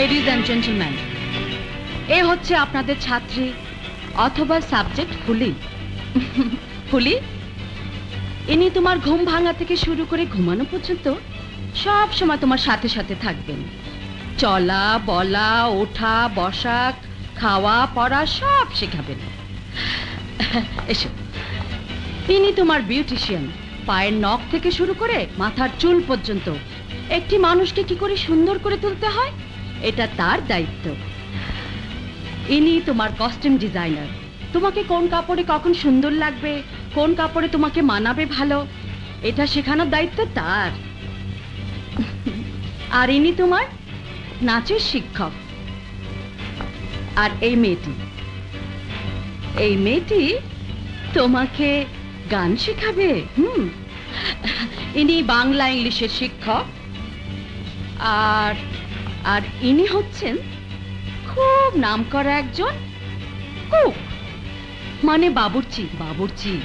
Ladies and gentleman এ হচ্ছে আপনাদের ছাত্রী অথবা সাবজেক্ট ফুলি ফুলি ইনি তোমার ঘুম ভাঙা থেকে শুরু করে ঘুমানো পর্যন্ত সব সময় তোমার সাথে সাথে থাকবেন। চলা, বলা, ওঠা বসা খাওয়া, পড়া সব শেখাবেন। এসো। তিনি তোমার বিউটিশিয়ান পায়ের নখ থেকে শুরু করে মাথার চুল পর্যন্ত। একটি মানুষকে কি করে সুন্দর করে তুলতে হয়? এটা তার দায়িত্ব। ইনি তোমার কস্টিউম ডিজাইনার তোমাকে কোন কাপড়ে কখন সুন্দর লাগবে, কোন কাপড়ে তোমাকে মানাবে ভালো, এটা শেখানোর দায়িত্ব তার। আর ইনি তোমার নাচের শিক্ষক। আর এই মেয়েটি এই মেয়েটি তোমাকে গান শেখাবে, হুম। ইনি বাংলা ইংলিশের শিক্ষক। আর আর ইনি হচ্ছেন খুব নামকরা একজন কুক। মানে বাবুর্চি। বাবুর্চি।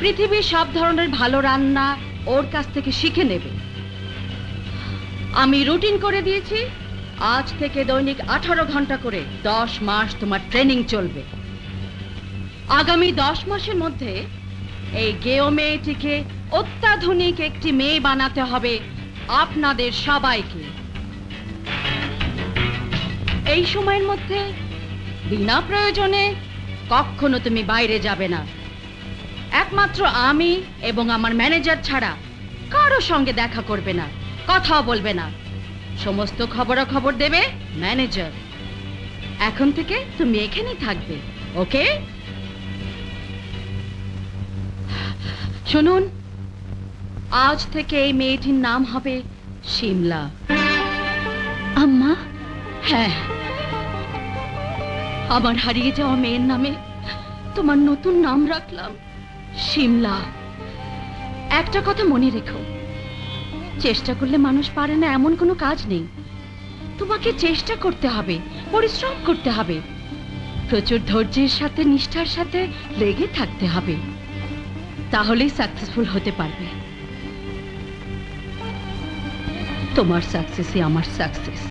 পৃথিবীর সব ধরনের ভালো রান্না ওর কাছ থেকে শিখে নেবে। আমি রুটিন করে দিয়েছি। আজ থেকে দৈনিক আঠারো ঘণ্টা করে দশ মাস তোমার ট্রেনিং চলবে। আগামী দশ মাসের মধ্যে এই গেও মেয়েটিকে অত্যাধুনিক একটি মেয়ে বানাতে হবে আপনাদের সবাইকে। এই সময়ের মধ্যে বিনা প্রয়োজনে কখনো তুমি বাইরে যাবে না। একমাত্র আমি এবং আমার ম্যানেজার ছাড়া কারও সঙ্গে দেখা করবে না কথাও বলবে না। সমস্ত খবরাখবর দেবে ম্যানেজার। এখন থেকে তুমি এখানেই থাকবে ওকে? শুনুন আজ থেকে এই মেয়েটির নাম হবে শিমলা। আম্মা? হ্যাঁ। আমার হারিয়ে যাওয়া মেয়ের নামে তোমার নতুন নাম রাখলাম, শিমলা। একটা কথা মনে রেখো, চেষ্টা করলে মানুষ পারে না, এমন কোনো কাজ নেই। তোমাকে চেষ্টা করতে হবে, পরিশ্রম করতে হবে। প্রচুর ধৈর্যের সাথে, নিষ্ঠার সাথে লেগে থাকতে হবে। তাহলেই সাকসেসফুল হতে পারবে। তোমার সাকসেসই আমার সাকসেস